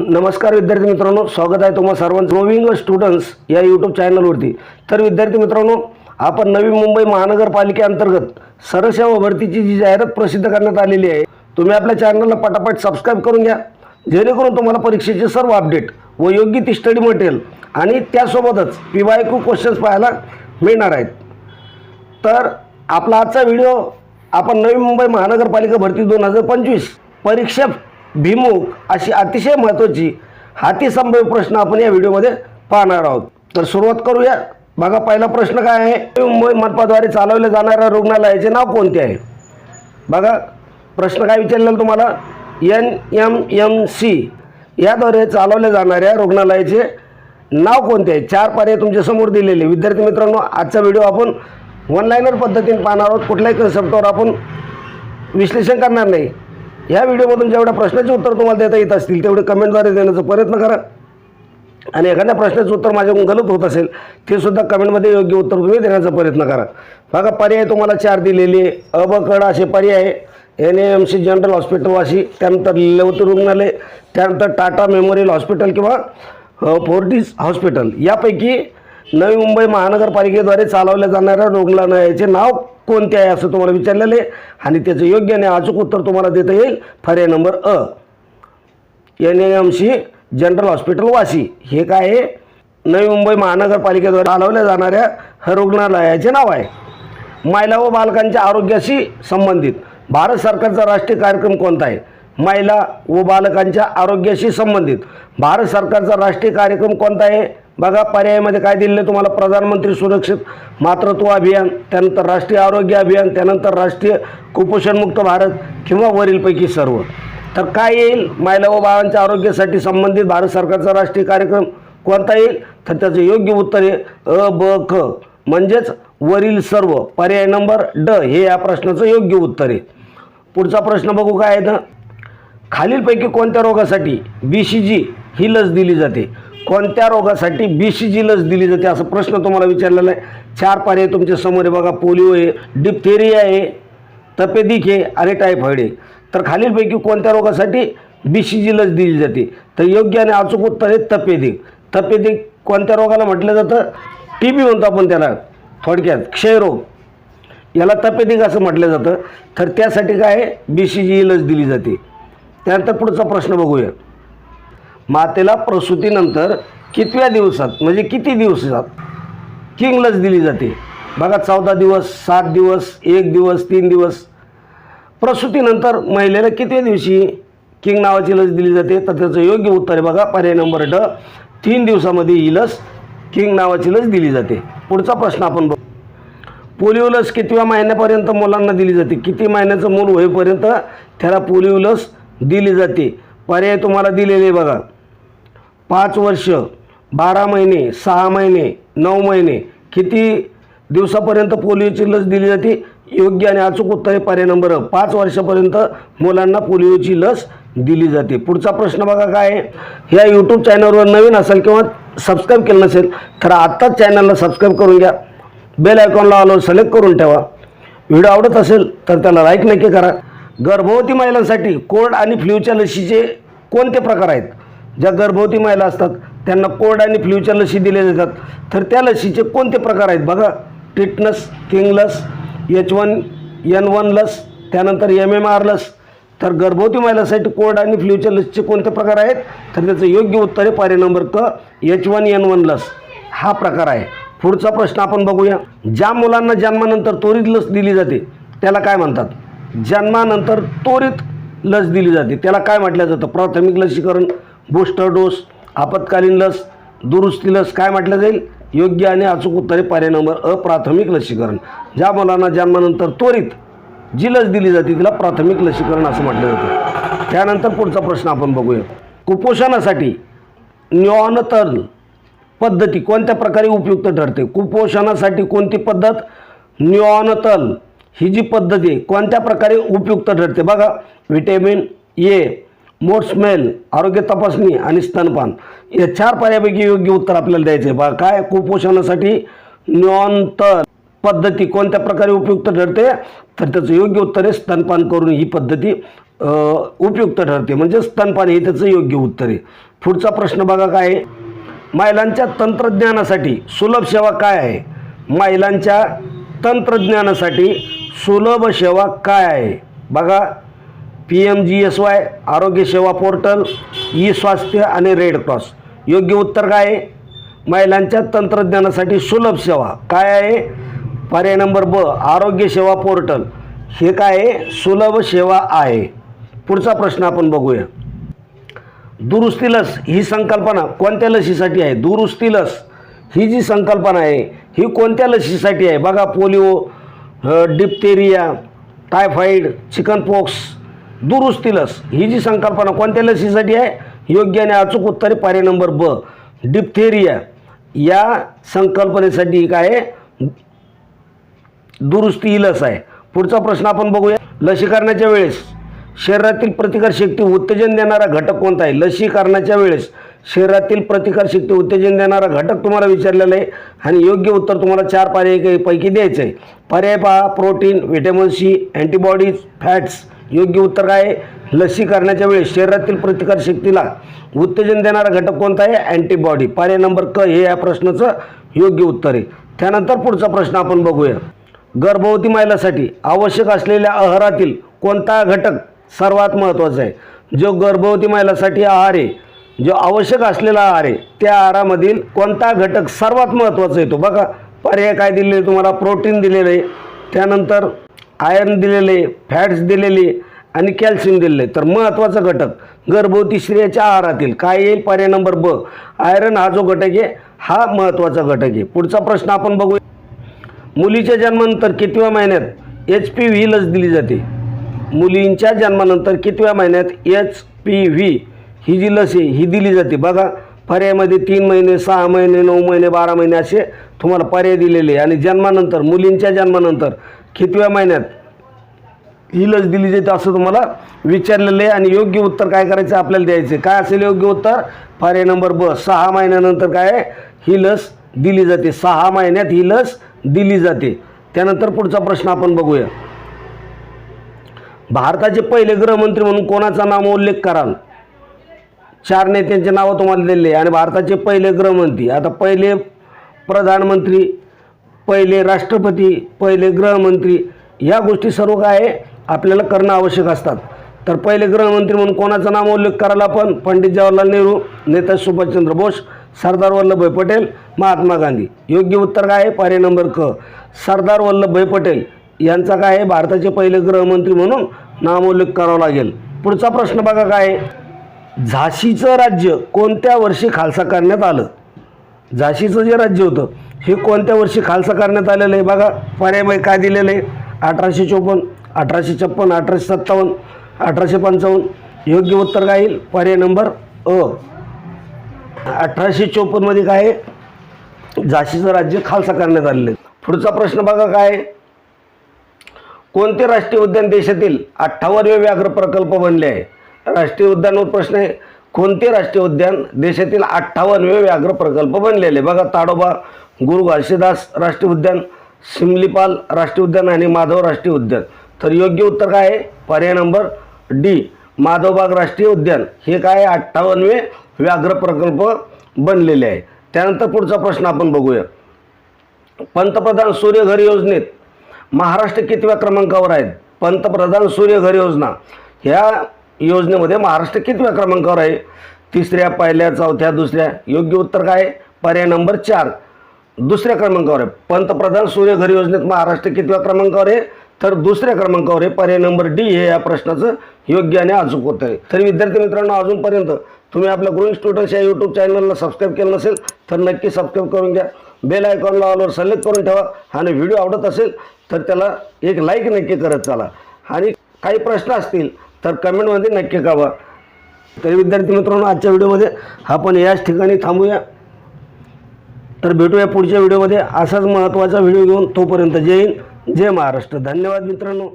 नमस्कार विद्यार्थी मित्रांनो स्वागत आहे तुम्हाला सर्वांचं. ग्रोविंग स्टुडंट्स या यूट्यूब चॅनलवरती तर विद्यार्थी मित्रांनो आपण नवी मुंबई महानगरपालिकेअंतर्गत सरसेवा भरतीची जी जाहिरात प्रसिद्ध करण्यात आलेली आहे तुम्ही आपल्या चॅनलला पटापट सबस्क्राईब करून घ्या. जेणेकरून तुम्हाला परीक्षेचे सर्व अपडेट व योग्य ती स्टडी मटेरियल आणि त्यासोबतच पी वाय क्यू क्वेश्चन्स पाहायला मिळणार आहेत. तर आपला आजचा व्हिडिओ आपण नवी मुंबई महानगरपालिका भरती दोन हजार पंचवीस परीक्षा भिमुख अशी अतिशय महत्त्वाची हातीसंभव प्रश्न आपण या व्हिडिओमध्ये पाहणार आहोत. तर सुरुवात करूया. बघा पहिला प्रश्न काय आहे? मुंबई मनपाद्वारे चालवल्या जाणाऱ्या रुग्णालयाचे नाव कोणते आहे? बघा प्रश्न काय विचारलेला तुम्हाला? N M M C. याद्वारे चालवल्या जाणाऱ्या रुग्णालयाचे नाव कोणते आहे? चार पर्याय तुमच्यासमोर दिलेले. विद्यार्थी मित्रांनो आजचा व्हिडिओ आपण ऑनलाईनर पद्धतीने पाहणार आहोत. कुठल्याही कन्सेप्टवर आपण विश्लेषण करणार नाही. या व्हिडिओमधून जेवढ्या प्रश्नाचे उत्तर तुम्हाला देता येत असतील तेवढे कमेंटद्वारे देण्याचा प्रयत्न करा. आणि एखाद्या प्रश्नाचं उत्तर माझ्याकडून गलत होत असेल ते सुद्धा कमेंटमध्ये योग्य उत्तर तुम्ही देण्याचा प्रयत्न करा. बघा पर्याय तुम्हाला चार दिलेले अबकड असे पर्याय N M C general hospital Vashi त्यानंतर लिलवती रुग्णालय त्यानंतर टाटा मेमोरियल हॉस्पिटल किंवा फोर्टीज हॉस्पिटल. यापैकी नवी मुंबई महानगरपालिकेद्वारे चालवल्या जाणाऱ्या रुग्णालयाचे नाव कोणते आहे असं तुम्हाला विचारलेलं आहे. आणि त्याचं योग्य आणि अचूक उत्तर तुम्हाला देता येईल. पर्याय नंबर अ. N M C general hospital Vashi. हे काय आहे? नवी मुंबई महानगरपालिकेद्वारे चालवल्या जाणाऱ्या रुग्णालयाचे नाव आहे. महिला व बालकांच्या आरोग्याशी संबंधित. भारत सरकारचा राष्ट्रीय कार्यक्रम कोणता आहे? महिला व बालकांच्या आरोग्याशी संबंधित. भारत सरकारचा राष्ट्रीय कार्यक्रम कोणता आहे? बघा पर्यायामध्ये काय दिलेलं आहे तुम्हाला? प्रधानमंत्री सुरक्षित मातृत्व अभियान त्यानंतर राष्ट्रीय आरोग्य अभियान त्यानंतर राष्ट्रीय कुपोषणमुक्त भारत किंवा वरीलपैकी सर्व. तर काय येईल? महिला व बाळांच्या आरोग्यासाठी संबंधित भारत सरकारचा राष्ट्रीय कार्यक्रम कोणता येईल? तर त्याचं योग्य उत्तर आहे अ ब क म्हणजेच वरील सर्व. पर्याय नंबर ड हे या प्रश्नाचं योग्य उत्तर आहे. पुढचा प्रश्न बघू काय आहे ना? खालीलपैकी कोणत्या रोगासाठी बी सी जी ही लस दिली जाते? कोणत्या रोगासाठी बी सी जी लस दिली जाते असा प्रश्न तुम्हाला विचारलेला आहे. चार पर्याय तुमच्यासमोर आहे बघा पोलिओ आहे डिप्थेरिया आहे तपेदिक आहे आणि टायफॉईड आहे. तर खालीलपैकी कोणत्या रोगासाठी बी सी जी लस दिली जाते? तर योग्य आणि अचूक उत्तर आहे तपेदिक. तपेदिक कोणत्या रोगाला म्हटलं जातं? टी बी म्हणतो आपण त्याला थोडक्यात क्षयरोग याला तपेदिक असं म्हटलं जातं. तर त्यासाठी काय आहे? बी सी जी लस दिली जाते. त्यानंतर पुढचा प्रश्न बघूया. मातेला प्रसूतीनंतर कितव्या दिवसात म्हणजे किती दिवसात? किंग लस दिली जाते. बघा चौदा दिवस सात दिवस एक दिवस तीन दिवस. प्रसूतीनंतर महिलेला कितव्या दिवशी किंग नावाची लस दिली जाते? तर त्याचं योग्य उत्तर आहे बघा पर्याय नंबर ड. तीन दिवसामध्ये ही लस किंग नावाची लस दिली जाते. पुढचा प्रश्न आपण बघू. पोलिओ लस कितव्या महिन्यापर्यंत मुलांना दिली जाते? किती महिन्याचं मूल होईपर्यंत त्याला पोलिओ लस दिली जाते? पर्याय तुम्हाला दिलेले आहे बघा. पाच वर्ष बारा महिने सहा महिने नऊ महिने किती दिवसापर्यंत पोलिओची लस दिली जाते? योग्य आणि अचूक उत्तर आहे पर्याय नंबर पाच वर्षापर्यंत मुलांना पोलिओची लस दिली जाते. पुढचा प्रश्न बघा काय आहे? या यूट्यूब चॅनलवर नवीन असेल किंवा सबस्क्राईब केलं नसेल तर आत्ताच चॅनलला सबस्क्राईब करून घ्या. बेल आयकॉनला आलो सिलेक्ट करून ठेवा. व्हिडिओ आवडत असेल तर त्याला लाईक नक्की करा. गर्भवती महिलांसाठी कोल्ड आणि फ्ल्यूच्या लसीचे कोणते प्रकार आहेत? ज्या गर्भवती महिला असतात त्यांना कोड आणि फ्ल्यूच्या लसी दिल्या जातात. तर त्या लसीचे कोणते प्रकार आहेत? बघा टिटनस किंग लस एच वन एन वन लस त्यानंतर एम एम आर लस. तर गर्भवती महिलासाठी कोड आणि फ्ल्यूच्या लसचे कोणते प्रकार आहेत? तर त्याचं योग्य उत्तर आहे पर्याय नंबर क एच वन एन वन लस. हा प्रकार आहे. पुढचा प्रश्न आपण बघूया. ज्या मुलांना जन्मानंतर त्वरित लस दिली जाते त्याला काय म्हणतात? जन्मानंतर त्वरित लस दिली जाते. त्याला काय म्हटलं जातं? प्राथमिक लसीकरण बूस्टर डोस आपत्कालीन लस दुरुस्ती लस काय म्हटलं जाईल? योग्य आणि अचूक उत्तरे पर्याय नंबर अप्राथमिक लसीकरण. ज्या मुलांना जन्मानंतर त्वरित जी लस दिली जाते तिला प्राथमिक लसीकरण असं म्हटलं जातं. त्यानंतर पुढचा प्रश्न आपण बघूया. कुपोषणासाठी न्यूनतल पद्धती कोणत्या प्रकारे उपयुक्त ठरते? कुपोषणासाठी कोणती पद्धत? न्यॉनतल ही जी पद्धती कोणत्या प्रकारे उपयुक्त ठरते? बघा व्हिटॅमिन ए मोट्समेल आरोग्य तपासणी आणि स्तनपान. या चार पर्यापैकी योग्य उत्तर आपल्याला द्यायचं आहे बघा काय? कुपोषणासाठी न्यूनतल पद्धती कोणत्या प्रकारे उपयुक्त ठरते? तर त्याचं योग्य उत्तर आहे स्तनपान करून ही पद्धती उपयुक्त ठरते. म्हणजे स्तनपान हे त्याचं योग्य उत्तर आहे. पुढचा प्रश्न बघा काय? आहे महिलांच्या तंत्रज्ञानासाठी सुलभ सेवा काय आहे? महिलांच्या तंत्रज्ञानासाठी सुलभ सेवा काय आहे? बघा P M G S Y आरोग्य सेवा पोर्टल ई स्वास्थ्य आणि रेड क्रॉस. योग्य उत्तर काय आहे? महिलांच्या तंत्रज्ञानासाठी सुलभ सेवा काय आहे? पर्याय नंबर ब आरोग्य सेवा पोर्टल. हे काय आहे? सुलभ सेवा आहे. पुढचा प्रश्न आपण बघूया. दुरुस्ती लस ही संकल्पना कोणत्या लसीसाठी आहे? दुरुस्ती लस ही जी संकल्पना आहे ही कोणत्या लसीसाठी आहे? बघा polio diphtheria diphtheria typhoid chickenpox दुरुस्ती लस ही जी संकल्पना कोणत्या लसीसाठी आहे? योग्य आणि अचूक उत्तर पर्याय नंबर ब. डिप्थेरिया या संकल्पनेसाठी काय आहे. दुरुस्ती ही लस आहे. पुढचा प्रश्न आपण बघूया. लसीकरणाच्या वेळेस शरीरातील प्रतिकारशक्ती उत्तेजन देणारा घटक कोणता आहे? लसीकरणाच्या वेळेस शरीरातील प्रतिकारशक्ती उत्तेजन देणारा घटक तुम्हाला विचारलेला आहे आणि योग्य उत्तर तुम्हाला चार पर्याय पैकी द्यायचं आहे. पर्याय पहा. Protein vitamin C antibodies fats. योग्य उत्तर काय? आहे लसीकरणाच्या वेळेस शरीरातील प्रतिकारशक्तीला उत्तेजन देणारा घटक कोणता आहे? अँटीबॉडी पर्याय नंबर क हे या प्रश्नाचं योग्य उत्तर आहे. त्यानंतर पुढचा प्रश्न आपण बघूया. गर्भवती महिलासाठी आवश्यक असलेल्या आहारातील कोणता घटक सर्वात महत्त्वाचा आहे? जो गर्भवती महिलासाठी आहार आहे जो आवश्यक असलेला आहार आहे त्या आहारामधील कोणता घटक सर्वात महत्त्वाचा येतो बघा. पर्याय काय दिलेले? तुम्हाला प्रोटीन दिलेलं आहे. त्यानंतर आयर्न दिलेले आहे फॅट्स दिलेले आणि कॅल्शियम दिलेलं. आहे तर महत्त्वाचा घटक गर्भवती स्त्रियाच्या आहारातील काय येईल पर्याय नंबर ब? आयरन हा जो घटक आहे हा महत्त्वाचा घटक आहे. पुढचा प्रश्न आपण बघूया. मुलीच्या जन्मानंतर कितव्या महिन्यात एच पी व्ही लस दिली जाते? मुलींच्या जन्मानंतर कितव्या महिन्यात एच पी व्ही ही जी लस आहे ही दिली जाते? बघा पर्यायामध्ये तीन महिने सहा महिने नऊ महिने बारा महिने असे तुम्हाला पर्याय दिलेले आहे. आणि जन्मानंतर मुलींच्या जन्मानंतर कितव्या महिन्यात? ही लस दिली जाते असं तुम्हाला विचारलेलं आहे आणि योग्य उत्तर काय करायचं आपल्याला द्यायचं आहे. काय असेल योग्य उत्तर? पर्याय नंबर ब सहा महिन्यानंतर काय ही लस दिली जाते. सहा महिन्यात ही लस दिली जाते. त्यानंतर पुढचा प्रश्न आपण बघूया. भारताचे पहिले गृहमंत्री म्हणून कोणाचा नाम उल्लेख कराल चार नेत्यांचे नावं तुम्हाला दिले आणि भारताचे पहिले गृहमंत्री आता पहिले प्रधानमंत्री पहिले राष्ट्रपती पहिले गृहमंत्री या गोष्टी सर्व काय आहे आपल्याला करणं आवश्यक असतात. तर पहिले गृहमंत्री म्हणून कोणाचं नाम उल्लेख करायला पण पंडित जवाहरलाल नेहरू नेताजी सुभाषचंद्र बोस सरदार वल्लभभाई पटेल महात्मा गांधी. योग्य उत्तर काय? आहे पर्याय नंबर क. सरदार वल्लभभाई पटेल यांचा काय? आहे भारताचे पहिले गृहमंत्री म्हणून नामोल्लेख करावा लागेल. पुढचा प्रश्न बघा काय? आहे झाशीचं राज्य कोणत्या वर्षी खालसा करण्यात आलं? झाशीचं जे राज्य होतं हे कोणत्या वर्षी खालसा करण्यात आलेलं आहे? बघा पर्यायमय काय दिलेलं आहे? अठराशे चोपन्न अठराशे छप्पन अठराशे सत्तावन्न अठराशे पंचावन्न. योग्य उत्तर काय येईल? पर्याय नंबर अ. अठराशे चोपन्नमध्ये काय आहे? झाशीचं राज्य खालसा करण्यात आलेलं आहे. पुढचा प्रश्न बघा काय कोणते राष्ट्रीय उद्यान देशातील अठ्ठावन्नवे व्याघ्र प्रकल्प बनले आहे? राष्ट्रीय उद्यानवर प्रश्न आहे. कोणते राष्ट्रीय उद्यान देशातील अठ्ठावन्नवे व्याघ्र प्रकल्प बनलेले बघा ताडोबा गुरु घासीदास राष्ट्रीय उद्यान सिमलीपाल राष्ट्रीय उद्यान आणि माधव राष्ट्रीय उद्यान. तर योग्य उत्तर काय आहे? पर्याय नंबर डी माधवबाग राष्ट्रीय उद्यान. हे काय आहे? अठ्ठावन्नवे व्याघ्र प्रकल्प बनलेले आहे. त्यानंतर पुढचा प्रश्न आपण बघूया. पंतप्रधान सूर्यघर योजनेत महाराष्ट्र कितव्या क्रमांकावर आहेत? पंतप्रधान सूर्यघर योजना. ह्या योजनेमध्ये महाराष्ट्र कितव्या क्रमांकावर आहे? तिसऱ्या पहिल्या चौथ्या दुसऱ्या. योग्य उत्तर काय पर्याय नंबर चार. दुसऱ्या क्रमांकावर आहे. पंतप्रधान सूर्यघर योजनेत महाराष्ट्र कितव्या क्रमांकावर आहे? तर दुसऱ्या क्रमांकावर आहे. पर्याय नंबर डी हे या प्रश्नाचं योग्य आणि अचूक होतं आहे. तरी विद्यार्थी मित्रांनो अजूनपर्यंत तुम्ही आपल्या ग्रोईंग स्टुडंट्स या यूट्यूब चॅनलला सबस्क्राईब केलं नसेल तर नक्की सबस्क्राईब करून घ्या. बेल आयकॉनला ऑलवर सिलेक्ट करून ठेवा. आणि व्हिडिओ आवडत असेल तर त्याला एक लाईक नक्की करत चाला. आणि काही प्रश्न असतील तर कमेंटमध्ये नक्की कळवा. तरी विद्यार्थी मित्रांनो आजच्या व्हिडिओमध्ये आपण याच ठिकाणी थांबूया. तर भेटूया पुढच्या व्हिडिओमध्ये असाच महत्त्वाचा व्हिडिओ घेऊन तोपर्यंत जय हिंद जय महाराष्ट्र. धन्यवाद मित्रांनो.